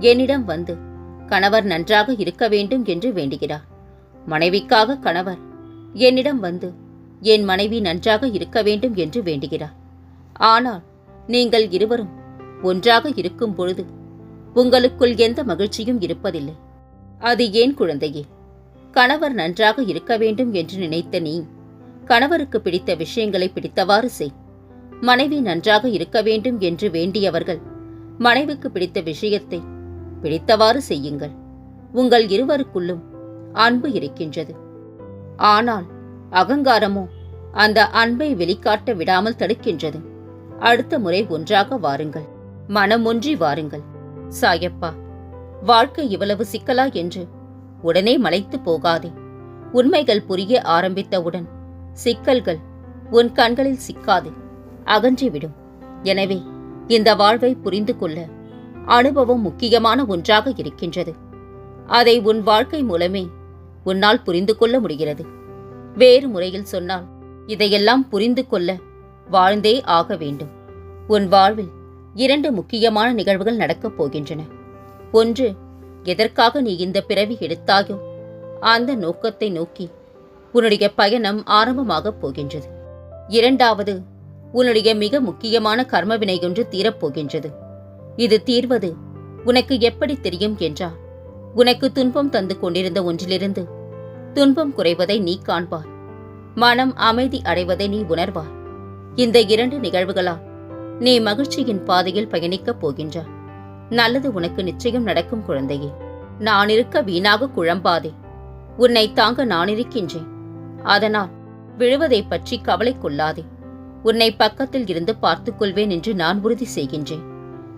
என்னிடம் வந்து கணவர் நன்றாக இருக்க வேண்டும் என்று வேண்டுகிறார். மனைவிக்காக கணவர் என்னிடம் வந்து என் மனைவி நன்றாக இருக்க வேண்டும் என்று வேண்டுகிறார். ஆனால் நீங்கள் இருவரும் ஒன்றாக இருக்கும் பொழுது உங்களுக்குள் எந்த மகிழ்ச்சியும் இருப்பதில்லை. அது ஏன் குழந்தையே? கணவர் நன்றாக இருக்க வேண்டும் என்று நினைத்த நீ கணவருக்கு பிடித்த விஷயங்களை பிடித்தவாறு செய். மனைவி நன்றாக இருக்க வேண்டும் என்று வேண்டியவர்கள் மனைவிக்கு பிடித்த விஷயத்தை பிடித்தவாறு செய்யுங்கள். உங்கள் இருவருக்குள்ளும் அன்பு இருக்கின்றது. ஆனால் அகங்காரமோ அந்த அன்பை வெளிக்காட்ட விடாமல் தடுக்கின்றது. அடுத்த முறை ஒன்றாக வாருங்கள். மனம் ஒன்றி வாருங்கள். சாயப்பா வாழ்க்கை இவ்வளவு சிக்கலா? என்று உடனே மலைத்து போகாதே. உண்மைகள் புரிய ஆரம்பித்தவுடன் சிக்கல்கள் உன் கண்களில் சிக்காது அகன்றிவிடும். எனவே இந்த வாழ்வை புரிந்து கொள்ள அனுபவம் முக்கியமான ஒன்றாக இருக்கின்றது. அதை உன் வாழ்க்கை மூலமே உன்னால் புரிந்து கொள்ள முடிகிறது. வேறு முறையில் சொன்னால் இதையெல்லாம் புரிந்து கொள்ள வாழ்ந்தே ஆக வேண்டும். உன் வாழ்வில் இரண்டு முக்கியமான நிகழ்வுகள் நடக்கப் போகின்றன. ஒன்று எதற்காக நீ இந்த பிறவி எடுத்தாயோ அந்த நோக்கத்தை நோக்கி உன்னுடைய பயணம் ஆரம்பமாகப் போகின்றது. இரண்டாவது உன்னுடைய மிக முக்கியமான கர்மவினை ஒன்று தீரப்போகின்றது இது தீர்வது உனக்கு எப்படி தெரியும் என்றால் உனக்கு துன்பம் தந்து கொண்டிருந்த ஒன்றிலிருந்து துன்பம் குறைவதை நீ காண்பார் மனம் அமைதி அடைவதை நீ உணர்வார் இந்த இரண்டு நிகழ்வுகளால் நீ மகிழ்ச்சியின் பாதையில் பயணிக்கப் போகின்றாய் நல்லது உனக்கு நிச்சயம் நடக்கும் குழந்தையே. நான் இருக்க வீணாக குழம்பாதே. உன்னை தாங்க நான் இருக்கின்றேன். அதனால் விழுவதைப் பற்றி கவலை கொள்ளாதே. உன்னை பக்கத்தில் இருந்து பார்த்துக் கொள்வேன் என்று நான் உறுதி செய்கின்றேன்.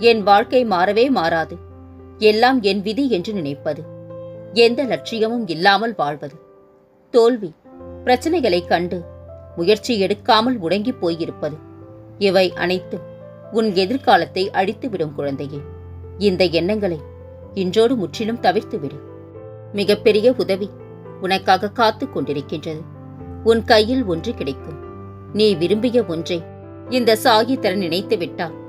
என் வாழ்க்கை மாறவே மாறாது. எல்லாம் என் விதி என்று நினைப்பது. எந்த லட்சியமும் இல்லாமல் வாழ்வது. தோல்வி பிரச்சனைகளை கண்டு முயற்சி எடுக்காமல் உடங்கி போயிருப்பது. இவை அனைத்தும் உன் எதிர்காலத்தை அழித்துவிடும் குழந்தையே. இந்த எண்ணங்களை இன்றோடு முற்றிலும் தவிர்த்துவிடு. மிகப்பெரிய உதவி உனக்காக காத்துக் கொண்டிருக்கின்றது. உன் கையில் ஒன்று கிடைக்கும். நீ விரும்பிய ஒன்றை இந்த சாகி தர நினைத்து விட்டால்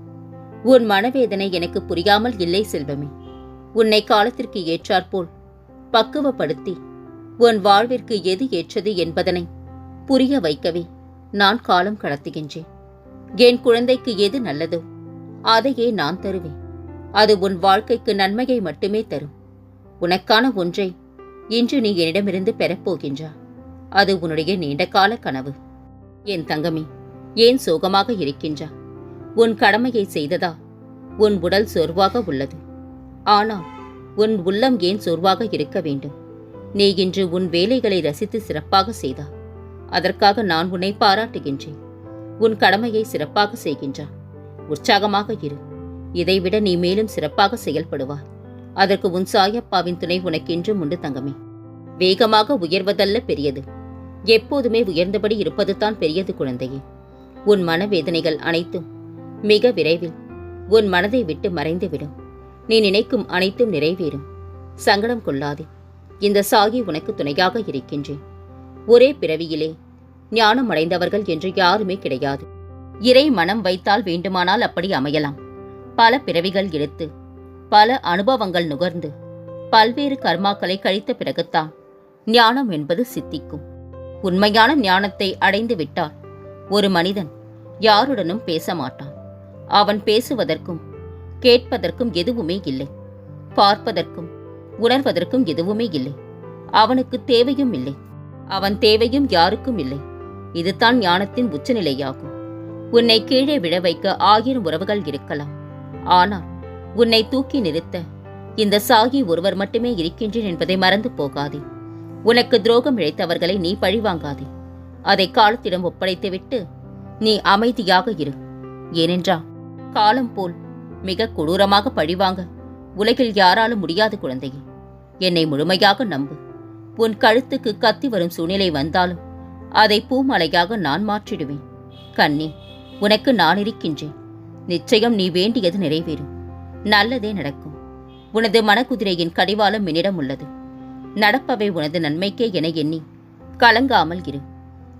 உன் மனவேதனை எனக்கு புரியாமல் இல்லை செல்வமே. உன்னை காலத்திற்கு ஏற்றாற்போல் பக்குவப்படுத்தி உன் வாழ்விற்கு எது ஏற்றது என்பதனை புரிய வைக்கவே நான் காலம் கடத்துகின்றேன். என் குழந்தைக்கு எது நல்லதோ அதையே நான் தருவேன். அது உன் வாழ்க்கைக்கு நன்மையை மட்டுமே தரும். உனக்கான ஒன்றை இன்று நீ என்னிடமிருந்து பெறப்போகின்றா அது உன்னுடைய நீண்ட கால கனவு. என் தங்கமே ஏன் சோகமாக இருக்கின்றா? உன் கடமையை செய்ததா? உன் உடல் சோர்வாக உள்ளது. ஆனால் உன் உள்ளம் ஏன் சோர்வாக இருக்க வேண்டும்? நீ இன்று உன் வேலைகளை ரசித்து சிறப்பாக செய்தா? அதற்காக நான் உன்னை பாராட்டுகின்றேன். உன் கடமையை சிறப்பாக செய்கின்றா உற்சாகமாக இரு. இதைவிட நீ மேலும் சிறப்பாக செயல்படுவாய். அதற்கு உன் சாயப்பாவின் துணை உனக்கென்றும் உண்டு தங்கமே. வேகமாக உயர்வதல்ல பெரியது. எப்போதுமே உயர்ந்தபடி இருப்பதுதான் பெரியது குழந்தையே. உன் மனவேதனைகள் அனைத்தும் மிக விரைவில். உன் மனதை விட்டு மறைந்துவிடும். நீ நினைக்கும் அனைத்தும் நிறைவேறும். சங்கடம் கொள்ளாதே. இந்த சாகி உனக்கு துணையாக இருக்கின்றேன். ஒரே பிறவியிலே ஞானம் அடைந்தவர்கள் என்று யாருமே கிடையாது. இறை மனம் வைத்தால் வேண்டுமானால் அப்படி அமையலாம். பல பிறவிகள் எடுத்து பல அனுபவங்கள் நுகர்ந்து பல்வேறு கர்மாக்களை கழித்த பிறகுத்தான் ஞானம் என்பது சித்திக்கும். உண்மையான ஞானத்தை அடைந்து விட்டால் ஒரு மனிதன் யாருடனும் பேச மாட்டான். அவன் பேசுவதற்கும் கேட்பதற்கும் எதுவுமே இல்லை. பார்ப்பதற்கும் உணர்வதற்கும் எதுவுமே இல்லை. அவனுக்கு தேவையும் இல்லை. அவன் தேவையும் யாருக்கும் இல்லை. இதுதான் ஞானத்தின் உச்சநிலையாகும். உன்னை கீழே விழ வைக்க ஆயிரம் உறவுகள் இருக்கலாம். ஆனால் உன்னை தூக்கி நிறுத்த இந்த சாகி ஒருவர் மட்டுமே இருக்கின்றேன் என்பதை மறந்து போகாதே. உனக்கு துரோகம் இழைத்தவர்களை நீ பழிவாங்காதே. அதை காலத்திடம் ஒப்படைத்துவிட்டு நீ அமைதியாக இரு. ஏனென்றால் காலம் போல் மிக கொடூரமாக பழிவாங்க. உலகில் யாராலும் முடியாது குழந்தையே. என்னை முழுமையாக நம்பு. உன் கழுத்துக்கு கத்தி வரும் சூழ்நிலை வந்தாலும் அதை பூமலையாக நான் மாற்றிடுவேன். கண்ணி உனக்கு நான் இருக்கின்றேன். நிச்சயம் நீ வேண்டியது நிறைவேறும். நல்லதே நடக்கும். உனது மனக்குதிரையின் கடிவாளம் என்னிடம் உள்ளது. நடப்பவை உனது நன்மைக்கே என எண்ணி கலங்காமல் இரு.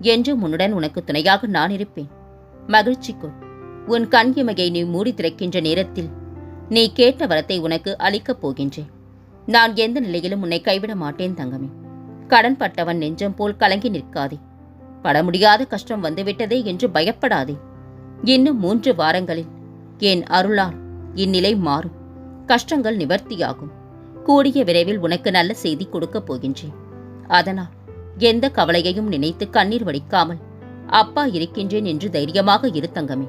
என்றும் உன்னுடன் உனக்கு துணையாக நான் இருப்பேன். மகிழ்ச்சி கொள். உன் கண் இமையை நீ மூடி திறக்கின்ற நேரத்தில் நீ கேட்ட வரத்தை உனக்கு அளிக்கப் போகின்றேன். நான் எந்த நிலையிலும் உன்னை கைவிட மாட்டேன் தங்கமே. கடன் பட்டவன் நெஞ்சம் போல் கலங்கி நிற்காதே. பட முடியாத கஷ்டம் வந்துவிட்டதே என்று பயப்படாதே. இன்னும் மூன்று வாரங்களில் என் அருளால் இந்நிலை மாறும். கஷ்டங்கள் நிவர்த்தியாகும். கூடிய விரைவில் உனக்கு நல்ல செய்தி கொடுக்கப் போகின்றேன். அதனால் எந்த கவலையையும் நினைத்து கண்ணீர் வடிக்காமல் அப்பா இருக்கின்றேன் என்று தைரியமாக இரு தங்கமே.